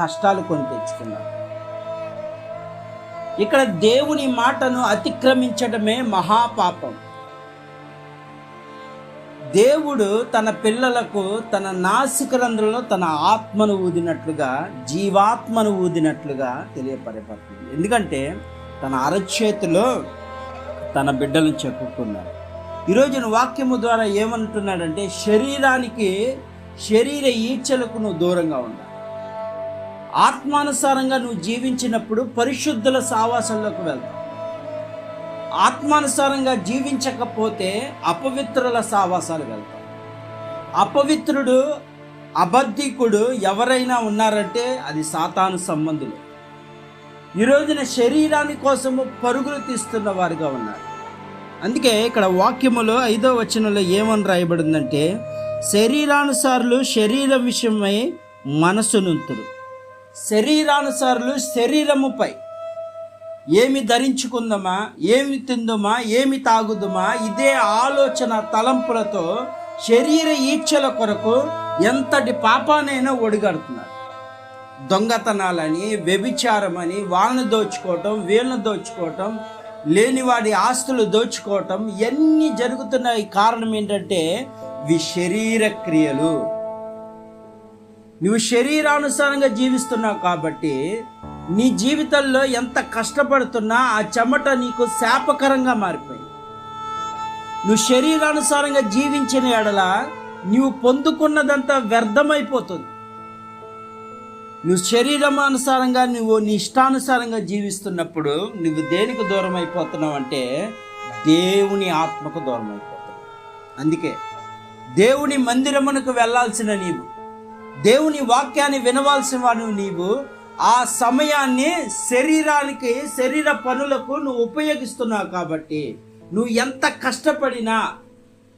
కష్టాలు కొని తెచ్చుకున్నారు ఇక్కడ దేవుని మాటను అతిక్రమించడమే మహాపాపం. దేవుడు తన పిల్లలకు తన నాసికరంధ్రంలో తన ఆత్మను ఊదినట్లుగా జీవాత్మను ఊదినట్లుగా తెలియపరపడుతుంది. ఎందుకంటే తన అరచేతిలో తన బిడ్డలను చెప్పుకున్నాడు. ఈరోజు వాక్యము ద్వారా ఏమంటున్నాడంటే శరీరానికి శరీర ఈచ్ఛలకు నువ్వు దూరంగా ఉండాలి. ఆత్మానుసారంగా నువ్వు జీవించినప్పుడు పరిశుద్ధుల సావాసంలోకి వెళ్తావు. ఆత్మానుసారంగా జీవించకపోతే అపవిత్రుల సావాసాలు వెళ్తాం అపవిత్రుడు అబద్ధికుడు ఎవరైనా ఉన్నారంటే అది సాతాను సంబంధులు. ఈరోజున శరీరాన్ని శరీరాని కోసము పరుగులు తీస్తున్న వారుగా ఉన్నారు. అందుకే ఇక్కడ వాక్యములో ఐదో వచనంలో ఏమని రాయబడిందంటే శరీరానుసారులు శరీరం విషయమై మనసునుంతురు. శరీరానుసారులు శరీరముపై ఏమి ధరించుకుందామా ఏమి తిందుమా ఏమి తాగుదుమా ఇదే ఆలోచన తలంపులతో శరీర ఈచ్ఛల కొరకు ఎంతటి పాపానైనా ఒడిగడుతున్నారు. దొంగతనాలని వ్యభిచారమని వాళ్ళని దోచుకోవటం వీళ్ళని దోచుకోవటం లేనివాడి ఆస్తులు దోచుకోవటం ఇవన్నీ జరుగుతున్నాయి. కారణం ఏంటంటే వి శరీర క్రియలు. నువ్వు శరీరానుసారంగా జీవిస్తున్నావు కాబట్టి నీ జీవితంలో ఎంత కష్టపడుతున్నా ఆ చెమట నీకు శాపకరంగా మారిపోయింది. నువ్వు శరీరానుసారంగా జీవించిన ఎడల నీవు పొందుకున్నదంతా వ్యర్థమైపోతుంది. నువ్వు శరీరం అనుసారంగా నువ్వు నీ ఇష్టానుసారంగా జీవిస్తున్నప్పుడు నువ్వు దేనికి దూరం అయిపోతున్నావు అంటే దేవుని ఆత్మకు దూరం అయిపోతున్నావు అందుకే దేవుని మందిరమునకు వెళ్ళాల్సిన నీవు దేవుని వాక్యాన్ని వినవలసిన వాడు నీవు. ఆ సమయాన్ని శరీరానికి శరీర పనులకు నువ్వు ఉపయోగిస్తున్నావు కాబట్టి నువ్వు ఎంత కష్టపడినా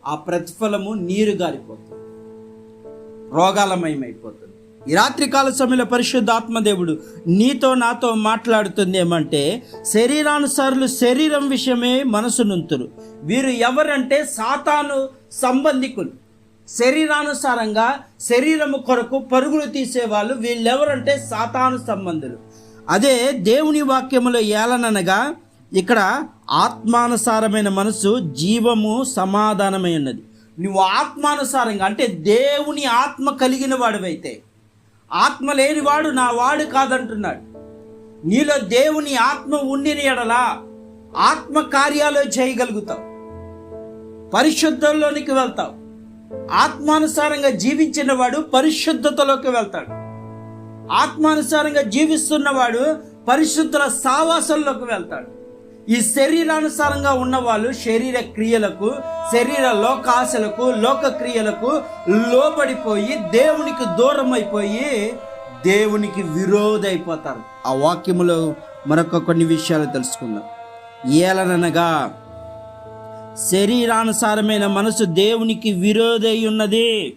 ఆ ప్రతిఫలము నీరు గారిపోతుంది. రోగాలమయమైపోతుంది. ఈ రాత్రికాల సమయంలో పరిశుద్ధాత్మదేవుడు నీతో నాతో మాట్లాడుతుంది ఏమంటే శరీరానుసారులు శరీరం విషయమే మనసు నుంతురు. వీరు ఎవరంటే సాతాను సంబంధికులు. శరీరానుసారంగా శరీరము కొరకు పరుగులు తీసేవాళ్ళు వీళ్ళెవరంటే సాతాను సంబంధులు. అదే దేవుని వాక్యములో ఏలననగా ఇక్కడ ఆత్మానుసారమైన మనసు జీవము సమాధానమై ఉన్నది. నువ్వు ఆత్మానుసారంగా అంటే దేవుని ఆత్మ కలిగిన వాడివైతే ఆత్మ లేనివాడు నా వాడు కాదంటున్నాడు. నీలో దేవుని ఆత్మ ఉండిన ఎడలా ఆత్మ కార్యాలు చేయగలుగుతావు. పరిశుద్ధంలోనికి వెళ్తావు. ఆత్మానుసారంగా జీవించిన వాడు పరిశుద్ధతలోకి వెళ్తాడు. ఆత్మానుసారంగా జీవిస్తున్నవాడు పరిశుద్ధుల సావాసంలోకి వెళ్తాడు. ఈ శరీరానుసారంగా ఉన్నవాళ్ళు శరీర క్రియలకు శరీర లోకాశలకు లోక క్రియలకు లోబడిపోయి దేవునికి దూరం అయిపోయి దేవునికి విరోధైపోతారు. ఆ వాక్యములో మరొక కొన్ని విషయాలు తెలుసుకుందాం. ఏలనగా శరీరానుసారమైన మనసు దేవునికి విరోధై ఉన్నది.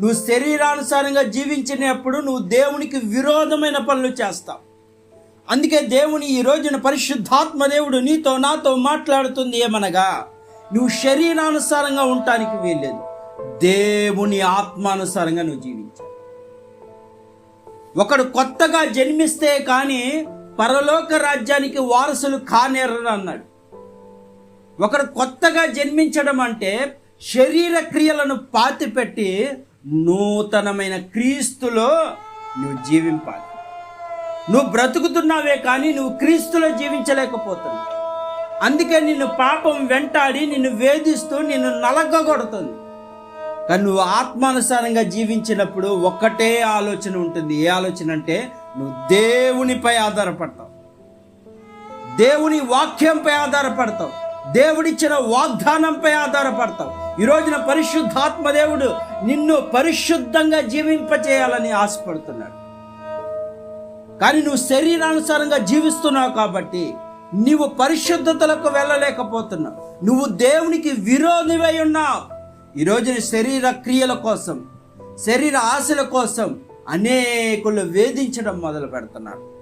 నువ్వు శరీరానుసారంగా జీవించినప్పుడు నువ్వు దేవునికి విరోధమైన పనులు చేస్తావు. అందుకే దేవుని ఈ రోజున పరిశుద్ధాత్మ దేవుడు నీతో నాతో మాట్లాడుతుంది ఏమనగా నువ్వు శరీరానుసారంగా ఉండటానికి వీల్లేదు. దేవుని ఆత్మానుసారంగా నువ్వు జీవించాలి. ఒకడు కొత్తగా జన్మిస్తే కానీ పరలోక రాజ్యానికి వారసులు కానేరని అన్నాడు. ఒకరు కొత్తగా జన్మించడం అంటే శరీర క్రియలను పాతిపెట్టి నూతనమైన క్రీస్తులో నువ్వు జీవింపాలి. నువ్వు బ్రతుకుతున్నావే కానీ నువ్వు క్రీస్తులో జీవించలేకపోతున్నావు. అందుకే నిన్ను పాపం వెంటాడి నిన్ను వేధిస్తూ నిన్ను నలగగొడుతుంది. కానీ నువ్వు ఆత్మానుసారంగా జీవించినప్పుడు ఒక్కటే ఆలోచన ఉంటుంది. ఏ ఆలోచన అంటే నువ్వు దేవునిపై ఆధారపడతావు. దేవుని వాక్యంపై ఆధారపడతావు. దేవుడిచ్చిన వాగ్దానంపై ఆధారపడతావు. ఈ రోజున పరిశుద్ధాత్మ దేవుడు నిన్ను పరిశుద్ధంగా జీవింపచేయాలని ఆశపడుతున్నాడు. కానీ నువ్వు శరీరానుసారంగా జీవిస్తున్నావు కాబట్టి నీవు పరిశుద్ధతలకు వెళ్ళలేకపోతున్నావు. నువ్వు దేవునికి విరోధివై ఉన్నావు. ఈ రోజున శరీర క్రియల కోసం శరీర ఆశల కోసం అనేకులు వేధించడం మొదలు పెడుతున్నారు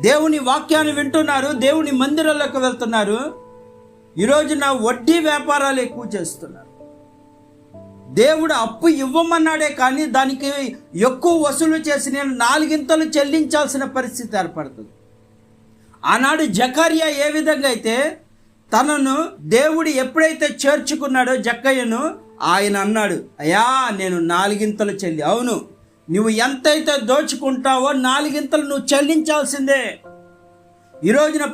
దేవుని వాక్యాన్ని వింటున్నారు దేవుని మందిరాలకు వెళ్తున్నారు. ఈరోజు నా వడ్డీ వ్యాపారాలు ఎక్కువ చేస్తున్నారు. దేవుడు అప్పు ఇవ్వమన్నాడే కానీ దానికి ఎక్కువ వసూలు చేసి నేను నాలుగింతలు చెల్లించాల్సిన పరిస్థితి ఏర్పడుతుంది. ఆనాడు జకారియా ఏ విధంగా అయితే తనను దేవుడు ఎప్పుడైతే చేర్చుకున్నాడో జక్కయ్యను ఆయన అన్నాడు అయ్యా నేను నాలుగింతలు చెల్లి అవును. నువ్వు ఎంతైతే దోచుకుంటావో నాలుగింతలు నువ్వు చెల్లించాల్సిందే. ఈ రోజున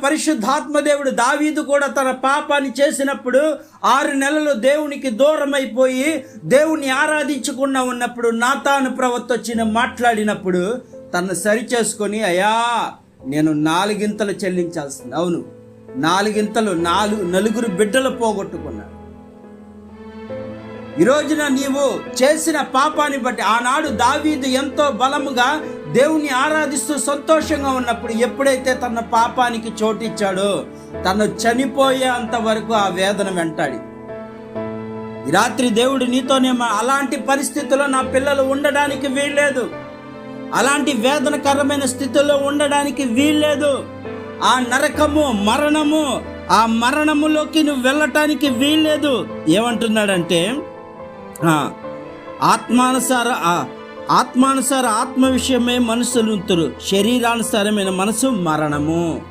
దావీదు కూడా తన పాపాన్ని చేసినప్పుడు ఆరు నెలలు దేవునికి దూరమైపోయి దేవుణ్ణి దేవుని ఆరాధించకుండా ఉన్నప్పుడు నాతాను ప్రవక్త వచ్చిన మాట్లాడినప్పుడు తను సరి చేసుకొని అయ్యా నేను నాలుగింతలు చెల్లించాల్సింది. అవును నాలుగింతలు నాలుగు నలుగురు బిడ్డలు పోగొట్టుకున్నాను ఈ రోజున నీవు చేసిన పాపాన్ని బట్టి ఆనాడు దావీదు ఎంతో బలముగా దేవుని ఆరాధిస్తూ సంతోషంగా ఉన్నప్పుడు ఎప్పుడైతే తన పాపానికి చోటిచ్చాడో తను చనిపోయేంత వరకు ఆ వేదన వెంటాడి. ఈ రాత్రి దేవుడు నీతోనే మా- అలాంటి పరిస్థితుల్లో నా పిల్లలు ఉండడానికి వీల్లేదు. అలాంటి వేదనకరమైన స్థితిలో ఉండడానికి వీల్లేదు. ఆ నరకము మరణము ఆ మరణములోకి నువ్వు వెళ్ళటానికి వీల్లేదు. ఏమంటున్నాడంటే ఆత్మానుసార ఆత్మానుసార ఆత్మ విషయమే మనసులుంతురు శరీరానుసారమైన మనసు మరణము.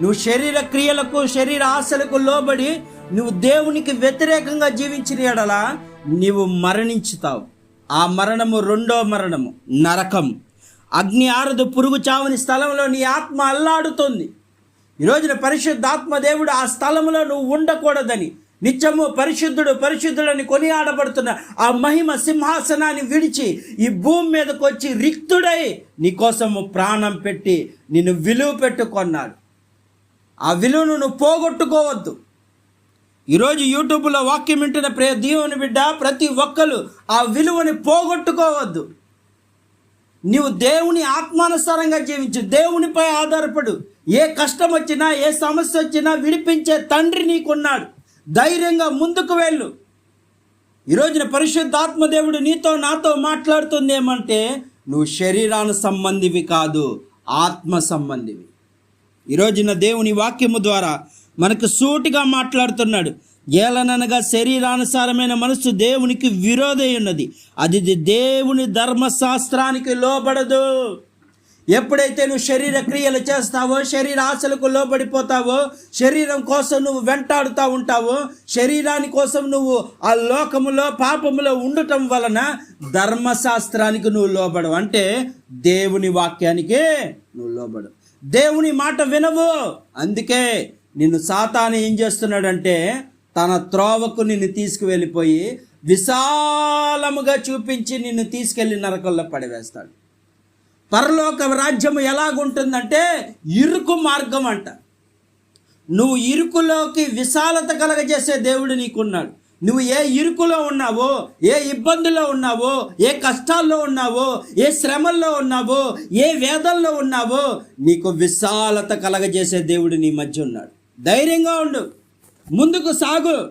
నువ్వు శరీర క్రియలకు శరీర ఆశలకు లోబడి నువ్వు దేవునికి వ్యతిరేకంగా జీవించిన ఎడల నీవు మరణించుతావు. ఆ మరణము రెండో మరణము నరకం. అగ్ని ఆరదు పురుగు చావని స్థలంలో నీ ఆత్మ అల్లాడుతుంది. ఈ రోజున పరిశుద్ధాత్మ దేవుడు ఆ స్థలంలో నువ్వు ఉండకూడదని నిత్యము పరిశుద్ధుడు పరిశుద్ధుడని కొనియాడబడుతున్న ఆ మహిమ సింహాసనాన్ని విడిచి ఈ భూమి మీదకు వచ్చి రిక్తుడై నీకోసము ప్రాణం పెట్టి నిన్ను విలువ పెట్టుకున్నాడు. ఆ విలువను నువ్వు పోగొట్టుకోవద్దు. ఈరోజు యూట్యూబ్లో వాక్యం వింటున్న ప్రే దేవుని బిడ్డ ప్రతి ఒక్కరు ఆ విలువని పోగొట్టుకోవద్దు. నీవు దేవుని ఆత్మానుసారంగా జీవించు దేవునిపై ఆధారపడు. ఏ కష్టం వచ్చినా ఏ సమస్య వచ్చినా విడిపించే తండ్రి నీకున్నాడు. ధైర్యంగా ముందుకు వెళ్ళు. ఈ రోజున పరిశుద్ధాత్మ దేవుడు నీతో నాతో మాట్లాడుతుంది ఏమంటే నువ్వు శరీరాను సంబంధివి కాదు ఆత్మ సంబంధివి. ఈ రోజున దేవుని వాక్యము ద్వారా మనకు సూటిగా మాట్లాడుతున్నాడు. ఏలననగా శరీరానుసారమైన మనసు దేవునికి విరోధై ఉన్నది. అది దేవుని ధర్మశాస్త్రానికి లోబడదు. ఎప్పుడైతే నువ్వు శరీర క్రియలు చేస్తావో శరీర ఆశలకు లోబడిపోతావో శరీరం కోసం నువ్వు వెంటాడుతూ ఉంటావో శరీరాని కోసం నువ్వు ఆ లోకములో పాపములో ఉండటం వలన ధర్మశాస్త్రానికి నువ్వు లోబడవు. అంటే దేవుని వాక్యానికే నువ్వు లోబడు దేవుని మాట వినవు. అందుకే నిన్ను సాతాను ఏం చేస్తున్నాడంటే తన త్రోవకు నిన్ను తీసుకువెళ్ళిపోయి విశాలముగా చూపించి నిన్ను తీసుకెళ్ళి నరకల్లో పడివేస్తాడు. పరలోక రాజ్యం ఎలాగుంటుందంటే ఇరుకు మార్గం అంట. నువ్వు ఇరుకులోకి విశాలత కలగజేసే దేవుడు నీకున్నాడు. నువ్వు ఏ ఇరుకులో ఉన్నావో ఏ ఇబ్బందుల్లో ఉన్నావో ఏ కష్టాల్లో ఉన్నావో ఏ శ్రమల్లో ఉన్నావో ఏ వేదల్లో ఉన్నావో నీకు విశాలత కలగజేసే దేవుడు నీ మధ్య ఉన్నాడు. ధైర్యంగా ఉండు. ముందుకు సాగు.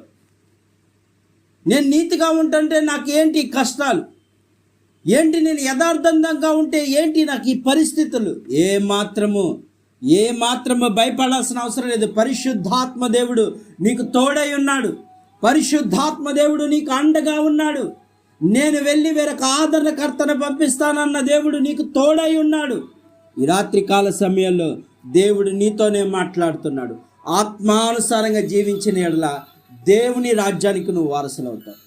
నేను నీతిగా ఉంటుంటే నాకేంటి కష్టాలు? ఏంటి నేను యథార్థంగా ఉంటే ఏంటి నాకు ఈ పరిస్థితులు? ఏ మాత్రము ఏ మాత్రము భయపడాల్సిన అవసరం లేదు. పరిశుద్ధాత్మ దేవుడు నీకు తోడై ఉన్నాడు. పరిశుద్ధాత్మ దేవుడు నీకు అండగా ఉన్నాడు. నేను వెళ్ళి వేరొక ఆదరణకర్తను పంపిస్తానన్న దేవుడు నీకు తోడై ఉన్నాడు. ఈ రాత్రికాల సమయంలో దేవుడు నీతోనే మాట్లాడుతున్నాడు. ఆత్మానుసారంగా జీవించిన ఎడల దేవుని రాజ్యానికి నువ్వు వారసులవుతావు.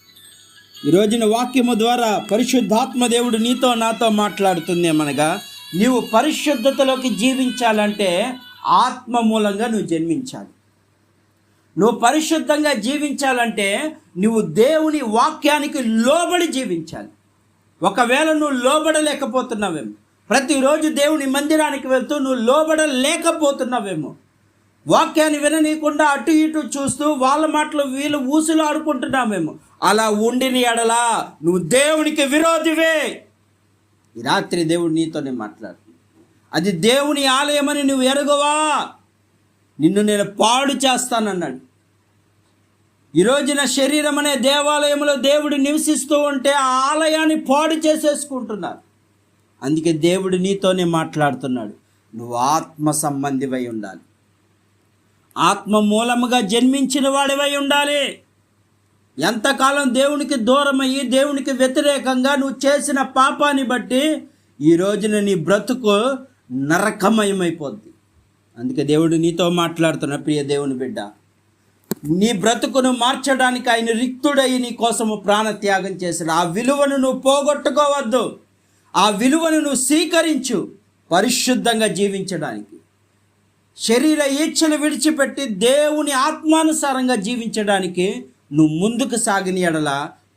ఈ రోజున వాక్యము ద్వారా పరిశుద్ధాత్మ దేవుడు నీతో నాతో మాట్లాడుతుందేమనగా నీవు పరిశుద్ధతలోకి జీవించాలంటే ఆత్మ మూలంగా నువ్వు జన్మించాలి. నువ్వు పరిశుద్ధంగా జీవించాలంటే నువ్వు దేవుని వాక్యానికి లోబడి జీవించాలి. ఒకవేళ నువ్వు లోబడలేకపోతున్నావేమో ప్రతిరోజు దేవుని మందిరానికి వెళ్తూ నువ్వు లోబడలేకపోతున్నావేమో వాక్యాన్ని విననీయకుండా అటు ఇటు చూస్తూ వాళ్ళ మాటలు వీళ్ళు ఊసులు ఆడుకుంటున్నామేమో అలా ఉండిన ఎడలా నువ్వు దేవునికి విరోధివే. ఈ రాత్రి దేవుడు నీతోనే మాట్లాడు అది దేవుని ఆలయమని నువ్వు ఎరగవా? నిన్ను నేను పాడు చేస్తానన్నాడు. ఈ రోజున శరీరం అనే దేవాలయంలో దేవుడు నివసిస్తూ ఉంటే ఆ ఆలయాన్ని పాడు చేసేసుకుంటున్నారు అందుకే దేవుడు నీతోనే మాట్లాడుతున్నాడు. నువ్వు ఆత్మ సంబంధివై ఉండాలి. ఆత్మ మూలముగా జన్మించిన వాడివై ఉండాలి. ఎంతకాలం దేవునికి దూరమయ్యి దేవునికి వ్యతిరేకంగా నువ్వు చేసిన పాపాన్ని బట్టి ఈ రోజున నీ బ్రతుకు నరకమయమైపోద్ది. అందుకే దేవుడు నీతో మాట్లాడుతున్న ప్రియ దేవుని బిడ్డ నీ బ్రతుకును మార్చడానికి ఆయన రిక్తుడై నీ కోసము ప్రాణత్యాగం చేశాడు ఆ విలువను నువ్వు పోగొట్టుకోవద్దు. ఆ విలువను నువ్వు స్వీకరించు పరిశుద్ధంగా జీవించడానికి. శరీర ఈచ్ఛను విడిచిపెట్టి దేవుని ఆత్మానుసారంగా జీవించడానికి నువ్వు ముందుకు సాగిన ఎడల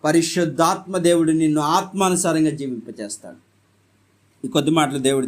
పరిశుద్ధాత్మ దేవుడు నిన్ను ఆత్మానుసారంగా జీవింపచేస్తాడు. ఈ కొద్ది మాటలు దేవుడు